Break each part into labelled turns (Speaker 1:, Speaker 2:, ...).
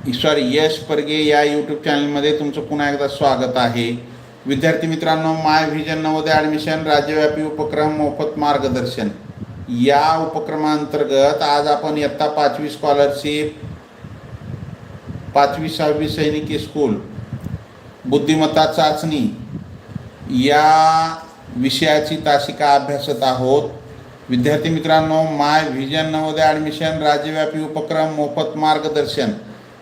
Speaker 1: Sorry यश परगे या YouTube चॅनलमध्ये तुमचं पुन्हा एकदा स्वागत आहे. विद्यार्थी मित्रांनो माय व्हिजन नवोदय ॲडमिशन राज्यव्यापी उपक्रम मोफत मार्गदर्शन. या उपक्रमांतर्गत आज आपण इयत्ता पाचवी स्कॉलरशिप पाचवी सहावी सैनिकी स्कूल बुद्धिमत्ता चाचणी या विषयाची तासिका अभ्यासत आहोत. विद्यार्थी मित्रांनो माय व्हिजन नवोदय ॲडमिशन राज्यव्यापी उपक्रम मोफत मार्गदर्शन.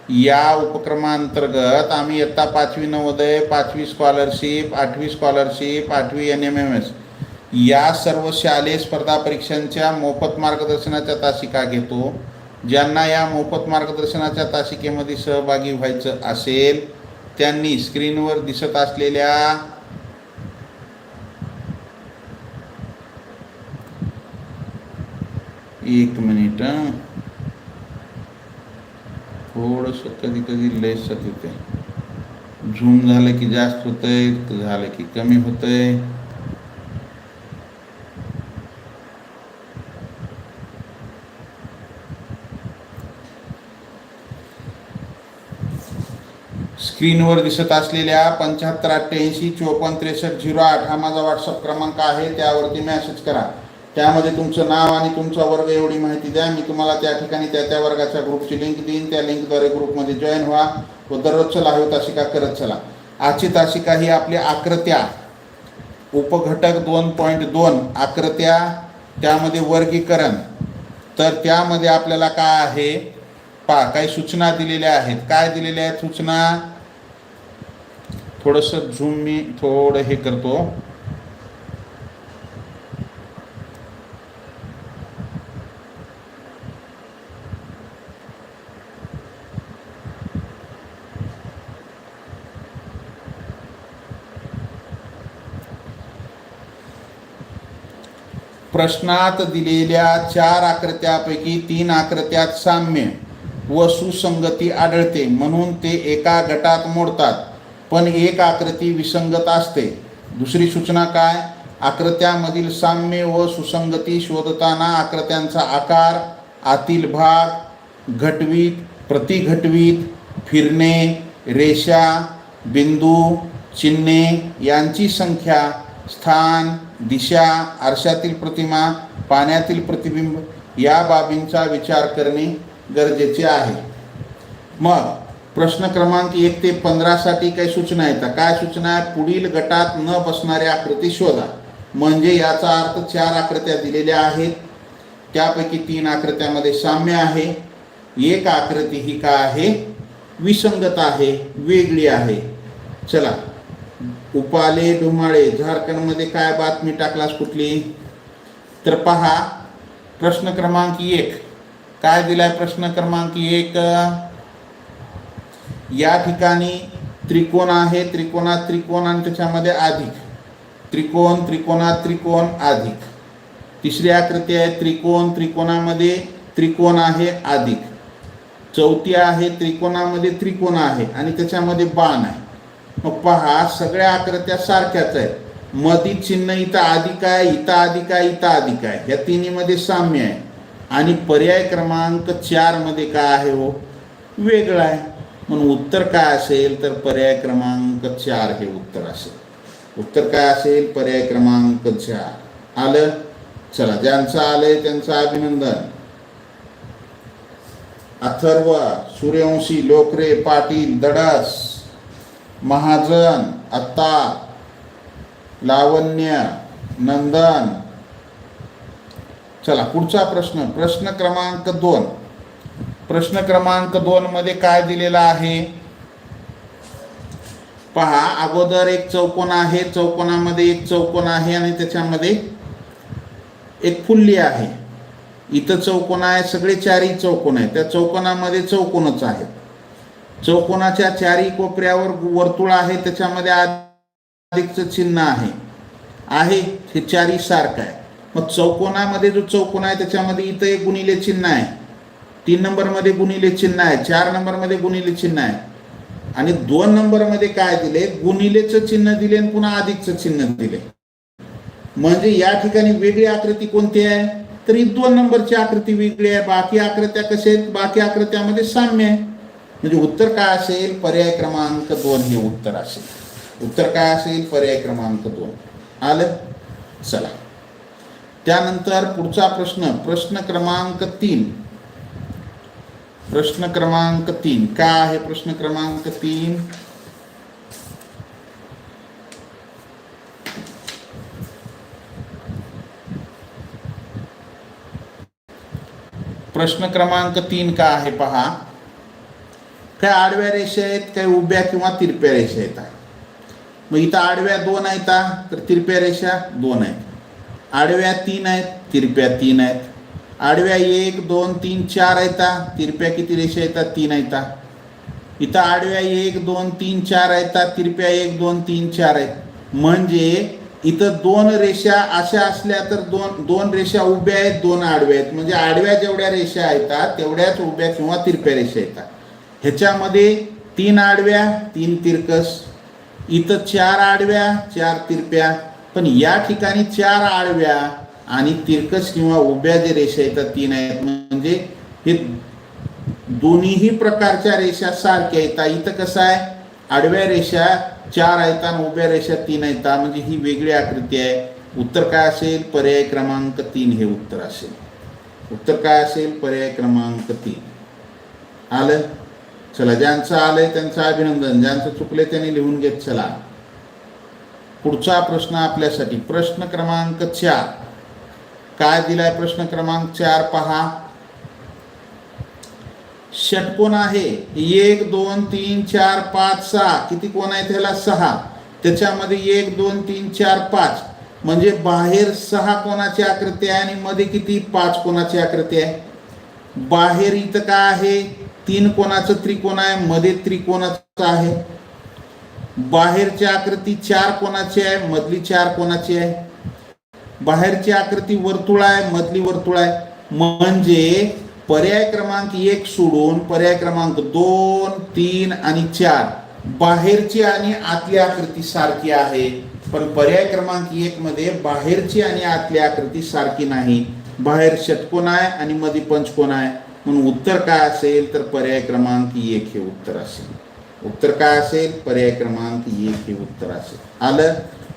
Speaker 1: या उपक्रमांतर्गत आम्ही इयत्ता पाचवी नवोदय पाचवी स्कॉलरशिप आठवी स्कॉलरशिप आठवी एन एम एम एस या सर्व शालेय स्पर्धा परीक्षांच्या मोफत मार्गदर्शनाच्या तासिका घेतो. ज्यांना या मोफत मार्गदर्शनाच्या तासिकेमध्ये सहभागी व्हायचं असेल त्यांनी स्क्रीनवर दिसत असलेल्या एक मिनिट. थोडंसं कधी कधी लय येते होते झूम झालं की जास्त होतंय झालं की कमी होतंय. स्क्रीनवर दिसत असलेल्या पंच्याहत्तर अठ्ठ्याऐंशी चोपन्न त्रेसष्ट झिरो आठ हा माझा व्हॉट्सअप क्रमांक आहे. त्यावरती मेसेज करा. त्यामध्ये तुमचं नाव आणि तुमचा वर्ग एवढी माहिती द्या. मी तुम्हाला त्या ठिकाणी त्या त्या वर्गाच्या ग्रुपची लिंक देईन. त्या लिंकद्वारे ग्रुपमध्ये जॉईन व्हा. व दररोज चला हवी तासिका करत चला. आजची तासिका ही आपली आकृत्या. उपघटक दोन पॉईंट दोन आकृत्या. त्यामध्ये वर्गीकरण. तर त्यामध्ये आपल्याला काय आहे? पा काही सूचना दिलेल्या आहेत. काय दिलेल्या आहेत सूचना? थोडंसं झूम मी थोडं हे करतो. प्रश्नात दिलेल्या चार आकृत्यापैकी तीन आकृत्यात साम्य व सुसंगती आढळते म्हणून ते एका गटात मोडतात. पण एक आकृती विसंगत असते. दुसरी सूचना काय? आकृत्यामधील साम्य व सुसंगती शोधताना आकृत्यांचा आकार आतील भाग घटवीत प्रतिघटवीत फिरणे रेषा बिंदू चिन्हे यांची संख्या स्थान दिशा आरशातील प्रतिमा पाण्यातील प्रतिबिंब या बाबींचा विचार करणे गरजेचे आहे. मग प्रश्न क्रमांक एक ते पंधरासाठी काही सूचना येतात काय सूचना? आहे पुढील गटात न बसणाऱ्या आकृती शोधा म्हणजे याचा अर्थ चार आकृत्या दिलेल्या आहेत. त्यापैकी तीन आकृत्यामध्ये साम्य आहे. एक आकृती ही काय आहे? विसंगत आहे वेगळी आहे. चला उपाले धुमाळे झारखंडमध्ये काय बातमी टाकलास कुठली? तर पहा प्रश्न क्रमांक एक. काय दिलाय प्रश्न क्रमांक एक? या ठिकाणी त्रिकोण आहे त्रिकोणात त्रिकोण आणि त्याच्यामध्ये अधिक. त्रिकोण त्रिकोणात त्रिकोण अधिक. तिसरी आकृती आहे त्रिकोण त्रिकोणामध्ये त्रिकोण आहे अधिक. चौथी आहे त्रिकोणामध्ये त्रिकोण आहे आणि त्याच्यामध्ये बाण आहे. मग पहा सगळ्या आकृत्या सारख्याच आहेत. मधी चिन्ह इथं अधिक आहे इथं अधिक आहे इथं अधिक आहे. या तिन्हीमध्ये साम्य आहे. आणि पर्याय क्रमांक चारमध्ये काय आहे हो? वेगळा आहे. म्हणून उत्तर काय असेल तर पर्याय क्रमांक चार हे उत्तर असेल. उत्तर काय असेल? पर्याय क्रमांक चार. आलं? चला ज्यांचं आलंय त्यांचं अभिनंदन. अथर्व सूर्यवंशी लोकरे पाटील दडस. महाजन आत्ता लावण्य नंदन. चला पुढचा प्रश्न. प्रश्न क्रमांक दोन. प्रश्न क्रमांक दोन मध्ये काय दिलेला आहे? पहा अगोदर एक चौकोन आहे चौकोनामध्ये एक चौकोन आहे आणि त्याच्यामध्ये एक फुल्ली आहे. इथं चौकोन आहे सगळे चारही चौकोन आहे त्या चौकोनामध्ये चौकोनच आहेत. चौकोनाच्या चारी कोपऱ्यावर वर्तुळ आहे त्याच्यामध्ये अधिकचं चिन्ह आहे. आहे हे चारही सारखं आहे. मग चौकोनामध्ये जो चौकोन आहे त्याच्यामध्ये इथं एक गुणिले चिन्ह आहे. तीन नंबरमध्ये गुणिले चिन्ह आहे चार नंबरमध्ये गुणिले चिन्ह आहे. आणि दोन नंबरमध्ये काय दिले? गुणिलेचं चिन्ह दिले आणि पुन्हा अधिकचं चिन्ह दिले. म्हणजे या ठिकाणी वेगळी आकृती कोणती आहे? तर ही दोन नंबरची आकृती वेगळी आहे. बाकी आकृत्या कशा आहेत? बाकी आकृत्यामध्ये साम्य आहे. म्हणजे उत्तर काय असेल? पर्याय क्रमांक दोन हे उत्तर असेल. उत्तर काय असेल? पर्याय क्रमांक दोन. आलं? चला. त्यानंतर पुढचा प्रश्न प्रश्न क्रमांक तीन. प्रश्न क्रमांक तीन. काय आहे प्रश्न क्रमांक तीन? प्रश्न क्रमांक तीन का आहे? पहा. काय आडव्या रेषा आहेत काय उभ्या किंवा तिरप्या रेषा आहेत. मग इथं आडव्या दोन आहेत तर तिरप्या रेषा दोन आहेत. आडव्या तीन आहेत तिरप्या तीन आहेत. आडव्या एक दोन तीन चार आहेत तिरप्या किती रेषा येतात तीन आहेत इथं आडव्या एक दोन तीन चार आहेत तिरप्या एक दोन तीन चार आहेत. म्हणजे इथं दोन रेषा अशा असल्या तर दोन दोन रेषा उभ्या आहेत दोन आडव्या आहेत. म्हणजे आडव्या जेवढ्या रेषा येतात तेवढ्याच उभ्या किंवा तिरप्या रेषा येतात ह्याच्यामध्ये तीन आडव्या तीन तिरकस. इथं चार आडव्या चार तिरप्या. पण या ठिकाणी चार आडव्या आणि तिरकस किंवा उभ्या जे रेषा येतात तीन आहेत. म्हणजे हे दोन्हीही प्रकारच्या रेषा सारख्या येतात इथं कसं आहे? आडव्या रेषा चार आहेत आणि उभ्या रेषा तीन आहेत. म्हणजे ही वेगळी आकृती आहे. उत्तर काय असेल? पर्याय क्रमांक तीन हे उत्तर असेल. उत्तर काय असेल? पर्याय क्रमांक तीन. आलं? चला ज्यांचं आलंय त्यांचं अभिनंदन ज्यांचं चुकले त्यांनी लिहून घेत चला. पुढचा प्रश्न आपल्यासाठी. प्रश्न क्रमांक चार. काय दिलाय प्रश्न क्रमांक चार? पहा. षटकोन आहे? एक दोन तीन चार पाच सहा. किती कोण आहे त्याला सहा. त्याच्यामध्ये एक दोन तीन चार पाच. म्हणजे बाहेर सहा कोणाची आकृती आहे आणि मध्ये किती? पाच कोणाची आकृती आहे? बाहेर इथं काय आहे? तीन कोणाचं त्रिकोण आहे? मध्ये त्रिकोणाचं आहे. बाहेरची आकृती चार कोणाची आहे? मधली चार कोणाची आहे? बाहेरची आकृती वर्तुळ आहे मधली वर्तुळ आहे. म्हणजे पर्याय क्रमांक एक सोडून पर्याय क्रमांक दोन तीन आणि चार बाहेरची आणि आतली आकृती सारखी आहे. पण पर्याय क्रमांक एक मध्ये बाहेरची आणि आतली आकृती सारखी नाही. बाहेर षटकोन आहे आणि मध्ये पंचकोन आहे. म्हणून उत्तर काय असेल तर पर्याय क्रमांक एक हे उत्तर असेल. उत्तर काय असेल? पर्याय क्रमांक एक हे उत्तर असेल. आलं?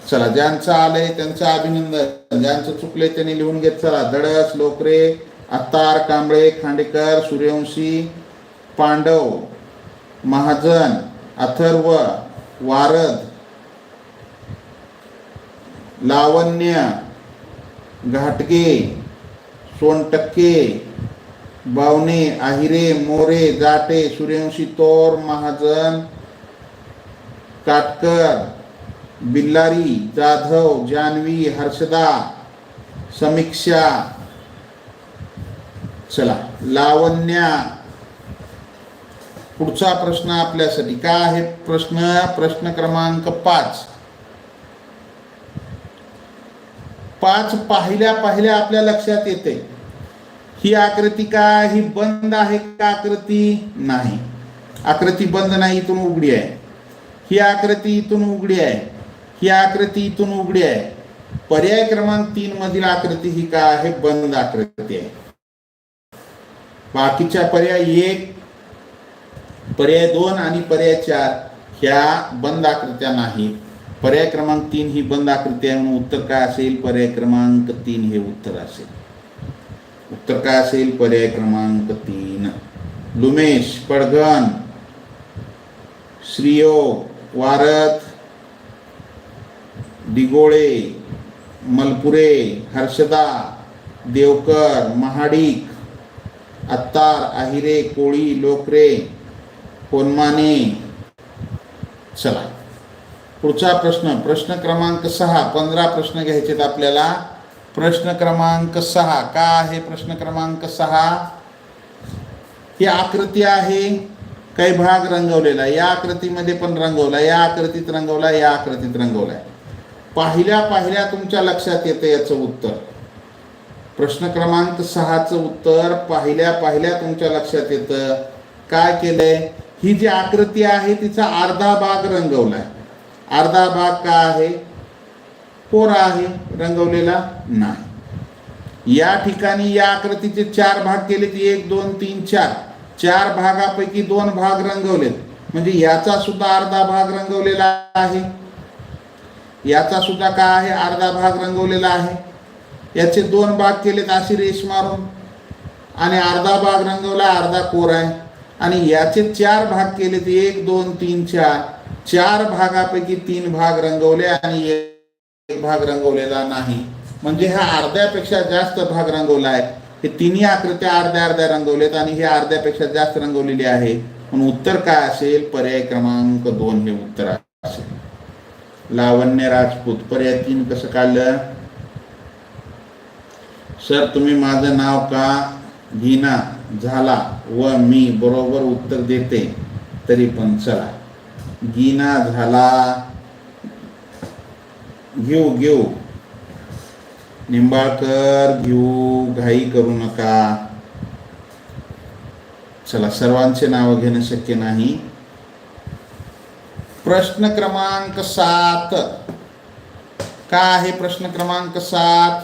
Speaker 1: चला ज्यांचं आलंय त्यांचं अभिनंदन. ज्यांचं चुकलंय त्यांनी लिहून घेत चला. धडस लोकरे अत्तार कांबळे खांडेकर सूर्यवंशी पांडव महाजन अथर्व वारद लावण्य घाटगे सोनटक्के बावणे आहिरे मोरे जाटे सूर्यवंशी तोर महाजन काटकर बिल्लारी जाधव जानवी हर्षदा समीक्षा चला लावण्या. पुढचा प्रश्न आपल्यासाठी. काय आहे प्रश्न? प्रश्न क्रमांक पाच. पाच पाहिल्या पाहिल्या आपल्या लक्षात येते. ही आकृती का ही बंद आहे का आकृती? नाही. आकृती बंद नाही इथून उघडी आहे. ही आकृती इथून उघडी आहे. ही आकृती इथून उघडी आहे. पर्याय क्रमांक तीन मधील आकृती ही का आहे? बंद आकृती आहे. बाकीच्या पर्याय एक पर्याय दोन आणि पर्याय चार ह्या बंद आकृत्या नाहीत. पर्याय क्रमांक तीन ही बंद आकृती आहे म्हणून उत्तर काय असेल? पर्याय क्रमांक तीन हे उत्तर असेल. उत्तर काय असेल पर्याय क्रमांक तीन. लुमेश पडघन श्रीयोग वारत दिगोळे मलपुरे हर्षदा देवकर महाडिक अत्तार आहिरे कोळी लोकरे कोनमाने. चला. पुढचा प्रश्न प्रश्न क्रमांक सहा पंधरा प्रश्न घ्यायचेत आपल्याला. प्रश्न क्रमांक सहा. का आहे प्रश्न क्रमांक सहा? ही आकृती आहे. काही भाग रंगवलेला आहे. या आकृतीमध्ये पण रंगवला या आकृतीत रंगवला या आकृतीत रंगवलाय पाहिल्या पाहिल्या तुमच्या लक्षात येतं याचं उत्तर. प्रश्न क्रमांक सहाचं उत्तर पाहिल्या पाहिल्या तुमच्या लक्षात येतं. काय केलंय? ही जी आकृती आहे तिचा अर्धा भाग रंगवलाय अर्धा भाग का आहे? कोरा आहे रंगवलेला नाही. या ठिकाणी या आकृतीचे चार भाग केले की एक दोन तीन चार. चार भागापैकी दोन भाग रंगवलेत. म्हणजे याचा सुद्धा अर्धा भाग रंगवलेला आहे. याचा सुद्धा काय आहे? अर्धा भाग रंगवलेला आहे. याचे दोन भाग केलेत अशी रेष मारून. आणि अर्धा भाग रंगवला अर्धा कोर आहे. आणि याचे चार भाग केलेत एक दोन तीन चार. चार भागापैकी तीन भाग रंगवले आणि एक भाग रंगवलेला नाही. म्हणजे हा अर्ध्यापेक्षा जास्त भाग रंगवला आहे. हे तिन्ही आकृत्या अर्ध्या अर्ध्या रंगवलेत आणि हे अर्ध्यापेक्षा जास्त रंगवलेली आहे. म्हणून उत्तर काय असेल? पर्याय क्रमांक दोन हे उत्तर असेल. लावण्य राजपूत पर्याय तीन कसं काढलं? सर तुम्ही माझं नाव का घेना झाला व मी बरोबर उत्तर देते? तरी पण चला. गिना झाला. घेऊ घेऊ. निंबाळकर घेऊ घाई करू नका. चला सर्वांचे नाव घेणं शक्य नाही. प्रश्न क्रमांक सात. का आहे प्रश्न क्रमांक सात?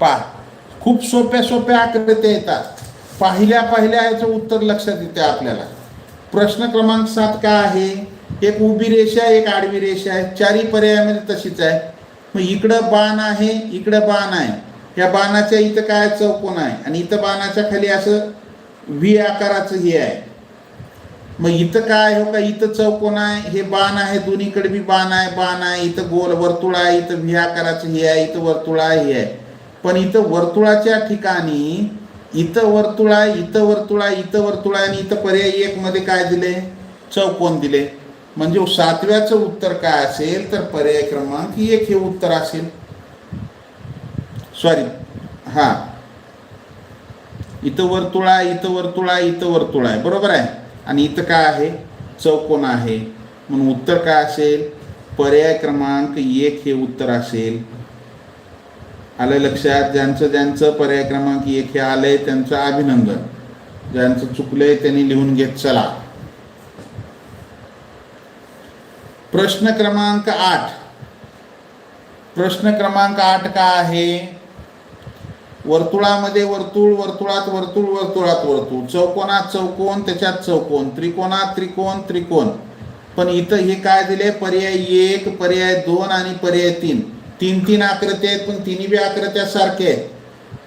Speaker 1: पहा खूप सोप्या सोप्या आकृत्या येतात. पाहिल्या पाहिल्या याचं उत्तर लक्षात येते आपल्याला. प्रश्न क्रमांक सात काय आहे? एक उभी रेषा आहे एक आडवी रेषा आहे. चारही पर्यायामध्ये तशीच आहे. मग इकडं बाण आहे इकडं बाण आहे. या बाणाच्या इथं काय चौकोन आहे? आणि इथं बाणाच्या खाली असं व्ही आकाराचं हे आहे. मग इथं काय हो का? इथं चौकोन आहे हे बाण आहे दोन्हीकडे बी बाण आहे बाण आहे. इथं गोल वर्तुळ आहे इथं व्ही आकाराचं हे आहे इथं वर्तुळ आहे हे आहे. पण इथं वर्तुळाच्या ठिकाणी इथं वर्तुळ आहे इथं वर्तुळ आहे इथं वर्तुळ आहे आणि इथं पर्याय एक मध्ये काय दिले? चौकोन दिले. म्हणजे सातव्याचं उत्तर काय असेल? तर पर्याय क्रमांक एक हे उत्तर असेल. सॉरी हा. इथं वर्तुळ आहे इथं वर्तुळ आहे इथं वर्तुळ आहे. बरोबर आहे? आणि इथं काय आहे? चौकोन आहे. म्हणून उत्तर काय असेल? पर्याय क्रमांक एक हे उत्तर असेल. आलं लक्षात? ज्यांचं ज्यांचं पर्याय क्रमांक एक हे आलंय त्यांचं अभिनंदन. ज्यांचं चुकलंय त्यांनी लिहून घेत चला. प्रश्न क्रमांक आठ. प्रश्न क्रमांक आठ का आहे? वर्तुळामध्ये वर्तुळ वर्तुळात वर्तुळ वर्तुळात वर्तुळ. चौकोनात चौकोन त्याच्यात चौकोन. त्रिकोणात त्रिकोण त्रिकोण पण इथं हे काय दिले पर्याय एक पर्याय दोन आणि पर्याय तीन. तीन तीन आकृत्या आहेत पण तिन्ही बी आकृत्या सारख्या आहेत.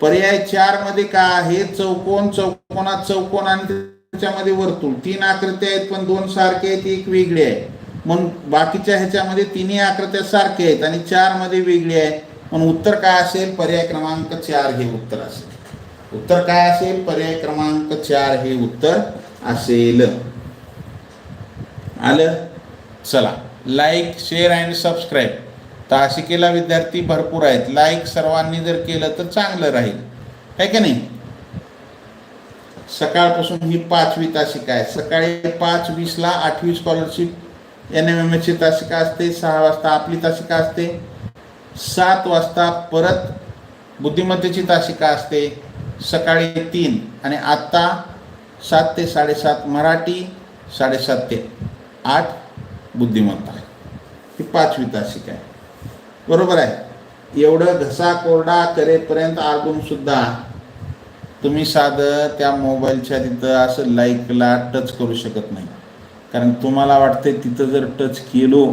Speaker 1: पर्याय चारमध्ये काय आहे? चौकोन चौकोनात चौकोन आणि त्याच्यामध्ये वर्तुळ. तीन आकृत्या आहेत पण दोन सारखे आहेत एक वेगळी आहे. मग बाकीच्या ह्याच्यामध्ये तिन्ही आकृत्या सारख्या आहेत आणि चारमध्ये वेगळी आहे. म्हणून उत्तर काय असेल? पर्याय क्रमांक चार हे उत्तर असेल. उत्तर काय असेल? पर्याय क्रमांक चार हे उत्तर असेल. आलं? चला. Like share and subscribe. तासिकेला विद्यार्थी भरपूर आहेत. लाईक सर्वांनी जर केलं तर चांगलं राहील. आहे का नाही? सकाळपासून ही पाचवी तासिका आहे. सकाळी पाच वीसला आठवी स्कॉलरशिप एन एम एम एसची तासिका असते. सहा वाजता आपली तासिका असते. सात वाजता परत बुद्धिमत्तेची तासिका असते. सकाळी तीन आणि आत्ता सात ते साडेसात मराठी साडेसात ते आठ बुद्धिमत्ता. ही पाचवी तासिका आहे. बरोबर आहे. एवढं घसा कोरडा करेपर्यंत अजून सुद्धा तुम्ही साधं त्या मोबाईलच्या तिथं असं लाईकला टच करू शकत नाही. कारण तुम्हाला वाटते तिथं जर टच केलो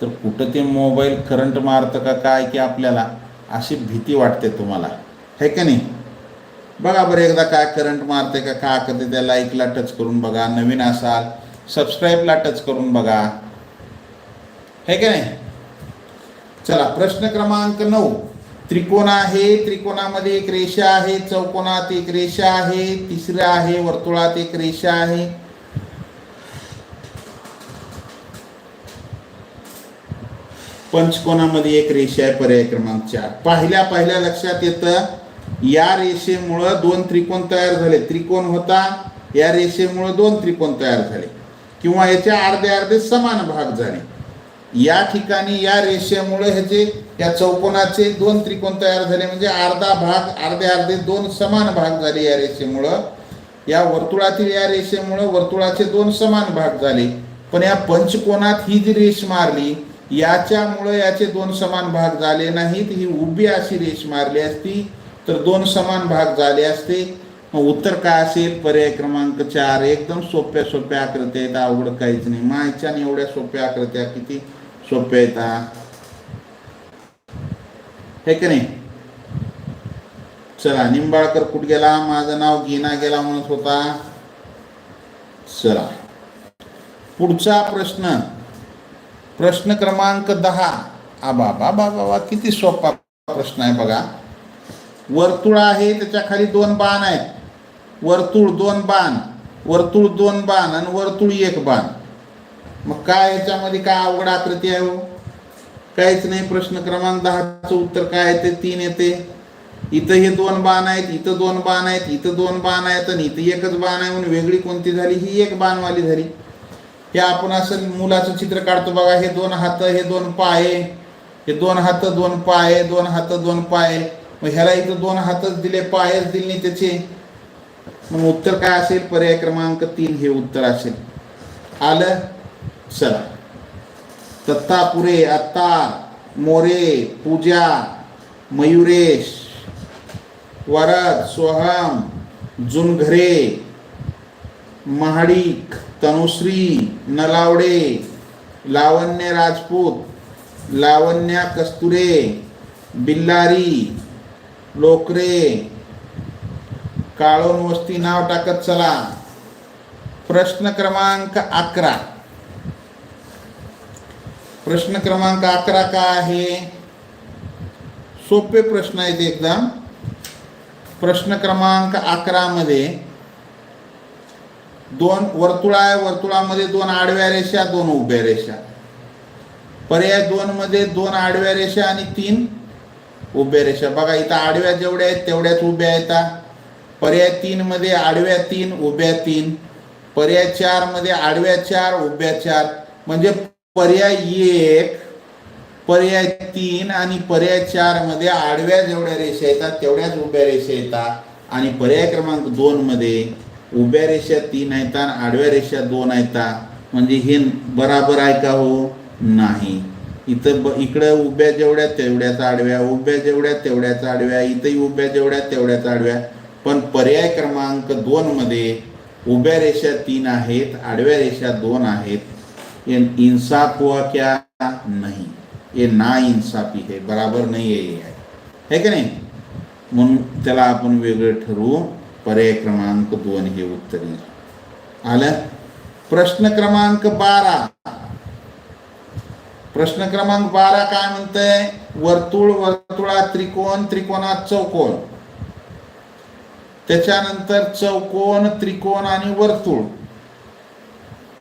Speaker 1: तर कुठं ते मोबाईल करंट मारतं का काय की आपल्याला? अशी भीती वाटते तुम्हाला. है का नाही? बघा बरं एकदा काय करंट मारते का काय करते त्या लाईकला टच करून बघा. नवीन असाल सबस्क्राईबला टच करून बघा. है का नाही? चला प्रश्न क्रमांक नऊ. त्रिकोण आहे त्रिकोणामध्ये एक रेषा आहे चौकोनात एक रेषा आहे तिसरं आहे वर्तुळात एक रेषा आहे. पंचकोनामध्ये एक रेषा आहे पर्याय क्रमांक चार. पाहिल्या पाहिल्या लक्षात येतं या रेषेमुळं दोन त्रिकोण तयार झाले. त्रिकोण होता या रेषेमुळं दोन त्रिकोण तयार झाले. किंवा याचे अर्धे अर्धे समान भाग झाले. या ठिकाणी या रेषेमुळे ह्याचे या चौकोनाचे दोन त्रिकोण तयार झाले म्हणजे अर्धा भाग अर्धे अर्धे दोन समान भाग झाले या रेषेमुळं. या वर्तुळातील या रेषेमुळं वर्तुळाचे दोन समान भाग झाले. पण या पंचकोनात ही जी रेष मारली याच्यामुळे याचे दोन समान भाग झाले नाहीत. ही उभी अशी रेष मारली असती तर दोन समान भाग झाले असते. मग उत्तर काय असेल? पर्याय क्रमांक चार. एकदम सोप्या सोप्या आकृत्या आहेत. अवघड काहीच नाही. मायच्या एवढ्या सोप्या आकृत्या किती? सोपे आहेत हे की नाही? चला निंबाळकर कुठ गेला? माझं नाव गीना गेला म्हणत होता. चला. पुढचा प्रश्न. प्रश्न क्रमांक दहा. आबा बाबा बाबा किती सोपा प्रश्न आहे बघा. वर्तुळ आहे त्याच्याखाली दोन बाण आहेत. वर्तुळ दोन बाण. वर्तुळ दोन बाण आणि वर्तुळ एक बाण. मग काय याच्यामध्ये काय अवघड आकृती आहे हो? काहीच नाही प्रश्न क्रमांक दहाचं उत्तर काय आहे ते तीन येते. इथं हे दोन बाण आहेत इथं दोन बाण आहेत इथं दोन बाण आहेत आणि इथं एकच बाण आहे म्हणून वेगळी कोणती झाली? ही एक बाणवाली झाली. हे आपण असं मुलाचं चित्र काढतो बघा हे दोन हात हे दोन पाय हे दोन हात दोन पाय दोन हात दोन पाय. मग ह्याला इथं दोन हातच दिले पायच दिले नाही त्याचे. मग उत्तर काय असेल? पर्याय क्रमांक तीन हे उत्तर असेल. आलं? चला दत्तापुरे आत्ता मोरे पूजा मयुरेश वरद सोहम जुनघरे महाडिक तनुश्री नलावडे लावण्य राजपूत लावण्या कस्तुरे बिल्लारी लोकरे काळोन वस्ती नाव टाकत चला. प्रश्न क्रमांक अकरा. प्रश्न क्रमांक अकरा काय आहे? सोपे प्रश्न आहेत एकदम. प्रश्न क्रमांक अकरामध्ये दोन वर्तुळ आहे वर्तुळामध्ये दोन आडव्या रेषा दोन उभ्या रेषा. पर्याय दोन मध्ये दोन आडव्या रेषा आणि तीन उभ्या रेषा. बघा इथं आडव्या जेवढ्या आहेत तेवढ्याच उभ्या आहेत पर्याय तीन मध्ये आडव्या तीन उभ्या तीन. पर्याय चारमध्ये आडव्या चार उभ्या चार. म्हणजे पर्याय एक पर्याय तीन आणि पर्याय चारमध्ये आडव्या जेवढ्या रेषा येतात तेवढ्याच उभ्या रेषा येतात. आणि पर्याय क्रमांक दोन मध्ये उभ्या रेषा तीन आहेत आणि आडव्या रेषा दोन आहेत. म्हणजे हे बराबर आहे का हो? नाही. इथं ब इकडं उभ्या जेवढ्या तेवढ्याच आडव्या. उभ्या जेवढ्या तेवढ्याच आडव्या. इथंही उभ्या जेवढ्या तेवढ्याच आडव्या. पण पर्याय क्रमांक दोन मध्ये उभ्या रेषा तीन आहेत आडव्या रेषा दोन आहेत. ये इंसाफ हुआ क्या नहीं? ये ना इंसाफी है बराबर नहीं है ये है। की नाही? म्हणून त्याला आपण वेगळं ठरवू पर्याय क्रमांक दोन हे उत्तर। येईल आलं? प्रश्न क्रमांक बारा। प्रश्न क्रमांक बारा काय म्हणतंय? वर्तुळ वर्तुळात त्रिकोण त्रिकोणात चौकोन त्याच्यानंतर चौकोन त्रिकोण आणि वर्तुळ.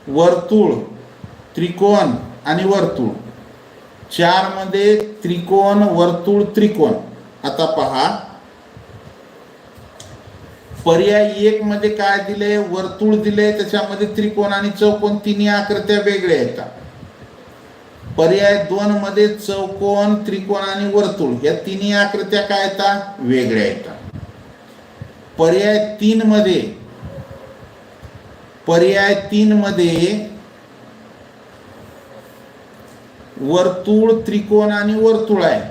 Speaker 1: वर्तुळ त्रिकोण आणि वर्तुळ. चारमध्ये त्रिकोण वर्तुळ त्रिकोण. आता पहा. पर्याय एक मध्ये काय दिले वर्तुळ दिले त्याच्यामध्ये त्रिकोण आणि चौकोन तिन्ही आकृत्या वेगळ्या येतात. पर्याय दोन मध्ये चौकोन त्रिकोण आणि वर्तुळ या तिन्ही आकृत्या काय येतात? वेगळ्या येतात. पर्याय तीन मध्ये पर्याय तीन मध्ये वर्तुळ त्रिकोण आणि वर्तुळ आहे.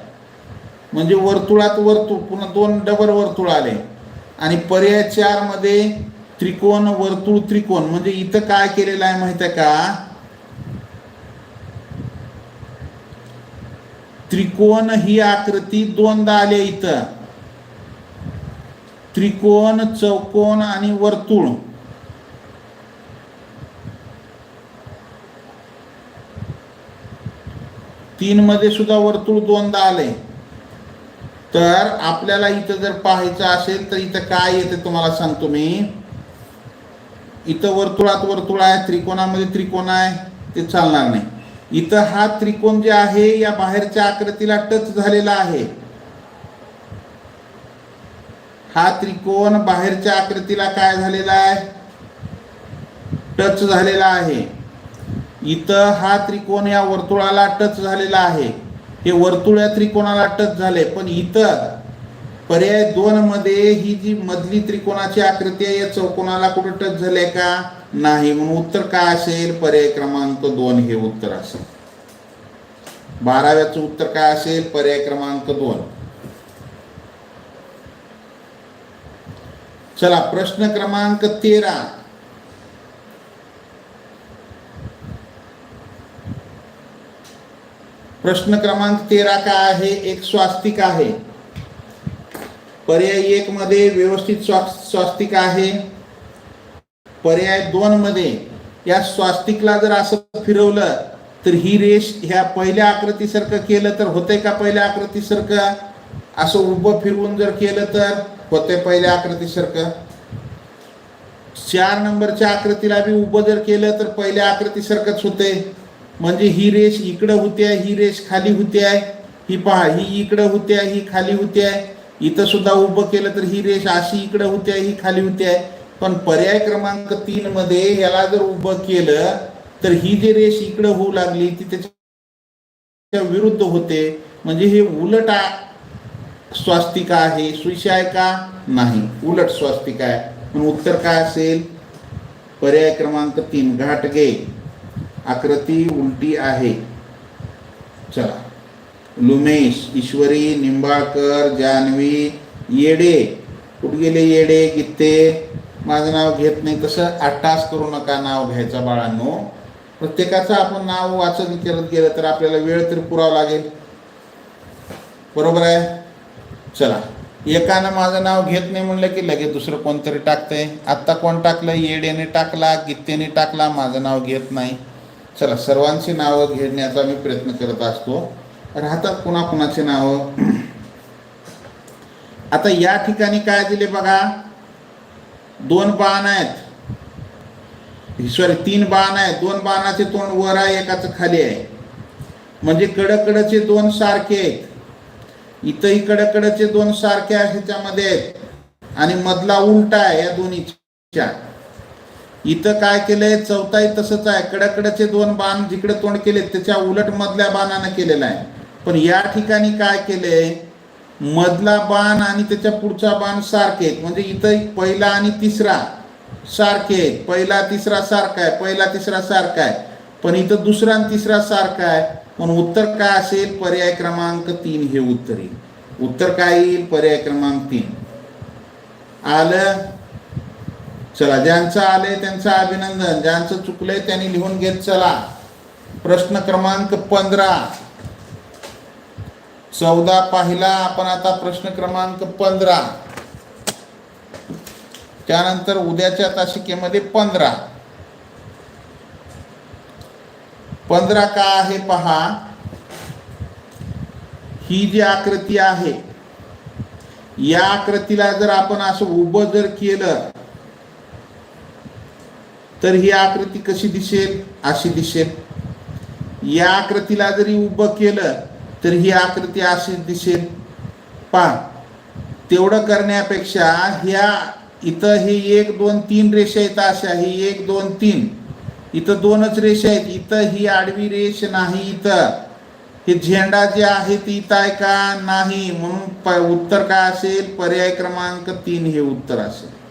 Speaker 1: म्हणजे वर्तुळात वर्तुळ पुन्हा दोन डबल वर्तुळ आले. आणि पर्याय चारमध्ये त्रिकोण वर्तुळ त्रिकोण. म्हणजे इथं काय केलेलं आहे माहीत आहे का? त्रिकोण ही आकृती दोनदा आली इथं. त्रिकोण चौकोन आणि वर्तुळ. तीन मध्ये सुद्धा वर्तुळ दोनदा आले तर आपल्याला इथं जर पाहायचं असेल तर इथं काय येते तुम्हाला सांगतो मी. इथं वर्तुळात वर्तुळ आहे त्रिकोणामध्ये त्रिकोण आहे ते चालणार नाही. इथं हा त्रिकोण जे आहे या बाहेरच्या आकृतीला टच झालेला आहे. हा त्रिकोण बाहेरच्या आकृतीला काय झालेला आहे? टच झालेला आहे. इथं हा त्रिकोण या वर्तुळाला टच झालेला आहे. हे वर्तुळ या त्रिकोणाला टच झाले पण इथं पर्याय दोन मध्ये ही जी मधली त्रिकोणाची आकृती आहे या चौकोनाला कुठं टच झाले का? नाही. म्हणून उत्तर काय असेल? पर्याय क्रमांक दोन हे उत्तर असेल. बाराव्याचं उत्तर काय असेल? पर्याय क्रमांक दोन. चला प्रश्न क्रमांक तेरा. प्रश्न क्रमांक तेरा काय आहे? एक स्वास्तिक आहे. पर्याय एक मध्ये व्यवस्थित स्वास्तिक आहे. पर्याय दोन मध्ये या स्वास्तिकला जर असं फिरवलं तर ही रेष ह्या पहिल्या आकृतीसारखं केलं तर होतंय का पहिल्या आकृतीसारखं? असं उभं फिरवून जर केलं तर होते पहिल्या आकृतीसारखं. चार नंबरच्या आकृतीला बी उभं जर केलं तर पहिल्या आकृतीसारखंच होते म्हणजे ही रेष इकडं होते ही रेष खाली होते ही पहा ही इकडं होते ही खाली होते इथं सुद्धा उभं केलं तर ही रेष अशी इकडं होते ही खाली होते पण पर्याय क्रमांक तीन मध्ये याला जर उभं केलं तर ही जी रेष इकडं होऊ लागली ती त्याच्या विरुद्ध होते. म्हणजे हे उलट स्वास्तिका आहे सुविषय आहे का? नाही उलट स्वास्तिका आहे. पण उत्तर काय असेल? पर्याय क्रमांक तीन घाटगे आकृती उलटी आहे. चला. लुमेश ईश्वरी निंबाळकर जानवी येडे. कुठे गेले येडे गित्ते माझं नाव घेत नाही. तसं अट्टास करू नका नाव घ्यायचा बाळांनो. प्रत्येकाचं आपण नाव वाचन करत गेलं तर आपल्याला वेळ तरी पुरावा लागेल. बरोबर आहे? चला. एकानं माझं नाव घेत नाही म्हणलं की लगेच दुसरं कोणतरी टाकतंय. आत्ता कोण टाकलं? येडेने टाकला गित्तेने टाकला माझं नाव घेत नाही. चला सर्वांची नावं घेण्याचा मी प्रयत्न करत असतो. राहतात कुणाकुणाची नावं? आता या ठिकाणी काय दिले बघा? दोन बाण आहेत. सॉरी तीन बाण आहेत. दोन बाणाचे तोंड वर आहे एकाचं खाली आहे. म्हणजे कडकडचे दोन सारखे आहेत. इथंही कडकडचे दोन सारखे आहेत ह्याच्यामध्ये. आहेत आणि मधला उलटा आहे या दोन्हीच्या. इथं काय केलंय? चौथाही तसंच आहे. कडकडचे दोन बाण जिकडे तोंड केले त्याच्या उलट मधल्या बाणानं केलेला आहे. पण या ठिकाणी काय केलंय? मधला बाण आणि त्याच्या पुढचा बाण सारखे आहेत. म्हणजे इथं पहिला आणि तिसरा सारखे आहेत. पहिला तिसरा सारखा आहे. पहिला तिसरा सारखा आहे. पण इथं दुसरा आणि तिसरा सारखा आहे. पण उत्तर काय असेल? पर्याय क्रमांक तीन हे उत्तर येईल. उत्तर काय येईल? पर्याय क्रमांक तीन. आलं? चला ज्यांचं आलंय त्यांचं अभिनंदन ज्यांचं चुकलंय त्यांनी लिहून घेत चला. प्रश्न क्रमांक पंधरा. चौदा पाहिला आपण आता प्रश्न क्रमांक पंधरा. त्यानंतर उद्याच्या तासिकेमध्ये पंधरा. पंधरा का आहे पहा. ही जी आकृती आहे या आकृतीला जर आपण असं उभं जर केलं तर ही आकृती कशी दिसेल? अशी दिसेल. या आकृतीला जरी उभं केलं तर ही आकृती अशी दिसेल. पहा तेवढं करण्यापेक्षा ह्या इथं हे एक दोन तीन रेषा आहेत अशा ही एक दोन तीन. इथं दोनच रेषा आहेत. इथं ही आडवी रेष नाही इथं. हे झेंडा जे आहे ती इथं आहे का नाही? म्हणून प उत्तर काय असेल? पर्याय क्रमांक तीन हे उत्तर असेल.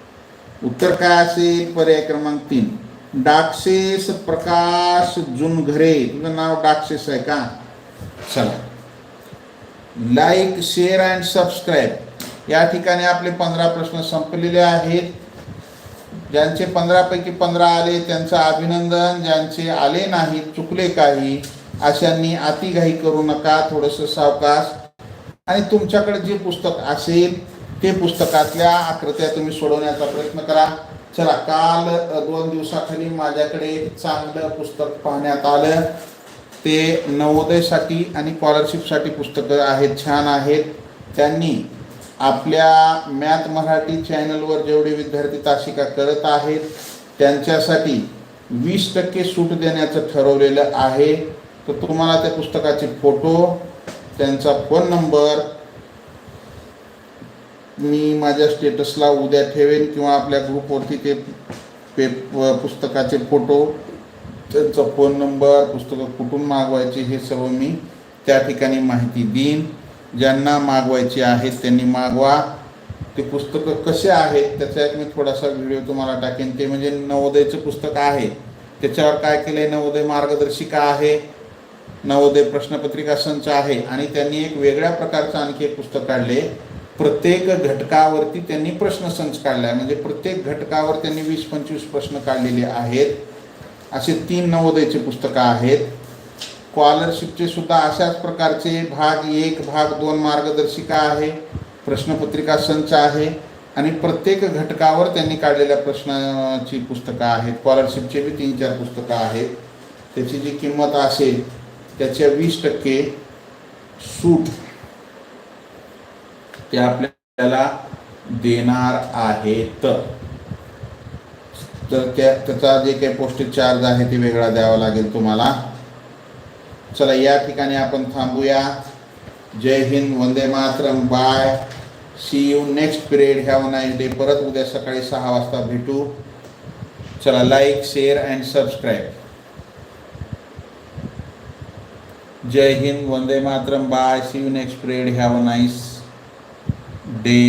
Speaker 1: उत्तर काय असेल? पर्याय क्रमांक तीन. डाक्षेस प्रकाश जुनघरे. तुझं नाव डाक्षेस आहे का? चला. लाईक शेअर अँड सबस्क्राईब या ठिकाणी आपले पंधरा प्रश्न संपलेले आहेत. ज्यांचे पंधरापैकी पंधरा आले त्यांचं अभिनंदन. ज्यांचे आले नाहीत चुकले काही अशांनी अतिघाई करू नका. थोडंसं सावकाश. आणि तुमच्याकडे जे पुस्तक असेल ते पुस्तकातल्या आकृत्या तुम्ही सोडवण्याचा प्रयत्न करा. चला काल दोन दिवसाखाली माझ्याकडे चांगलं पुस्तक पाहण्यात आलं. ते नवोदयसाठी आणि स्कॉलरशिपसाठी पुस्तकं आहेत छान आहेत. त्यांनी आपल्या मॅथ मराठी चॅनलवर जेवढे विद्यार्थी तासिका करत आहेत त्यांच्यासाठी वीस टक्के सूट देण्याचं ठरवलेलं आहे. तर तुम्हाला त्या पुस्तकाचे फोटो त्यांचा फोन नंबर मी माझ्या स्टेटसला उद्या ठेवेन किंवा आपल्या ग्रुपवरती ते पे पुस्तकाचे फोटो त्यांचा फोन नंबर पुस्तकं कुठून मागवायची हे सर्व मी त्या ठिकाणी माहिती देईन. ज्यांना मागवायची आहेत त्यांनी मागवा. ते पुस्तकं कसे आहेत त्याचा एक मी थोडासा व्हिडिओ तुम्हाला टाकेन. ते म्हणजे नवोदयचं पुस्तक आहे. त्याच्यावर काय केलं आहे नवोदय मार्गदर्शिका आहे. नवोदय प्रश्नपत्रिका संच आहे. आणि त्यांनी एक वेगळ्या प्रकारचं आणखी एक पुस्तक काढले. प्रत्येक घटकावरती त्यांनी प्रश्नसंच काढला आहे. म्हणजे प्रत्येक घटकावर त्यांनी वीस पंचवीस प्रश्न काढलेले आहेत. असे तीन नवोदयचे पुस्तकं आहेत. स्कॉलरशिपचे सुद्धा अशाच प्रकारचे भाग एक भाग दोन मार्गदर्शिका आहे. प्रश्नपत्रिका संच आहे. आणि प्रत्येक घटकावर त्यांनी काढलेल्या प्रश्नाची पुस्तकं आहेत. स्कॉलरशिपचे बी तीन चार पुस्तकं आहेत. त्याची जी किंमत असेल त्याच्या वीस टक्के सूट ते आपल्याला देणार आहेत. तर त्या त्याचा जे काही पौष्टिक चार्ज आहे ते वेगळा द्यावा लागेल तुम्हाला. चला या ठिकाणी आपण थांबूया. जय हिंद वंदे Mataram bye. See you next period have nice day परत उद्या सकाळी सहा वाजता भेटू. चला लाईक शेअर अँड सबस्क्राईब जय हिंद वंदे Mataram bye. See you next period have nice day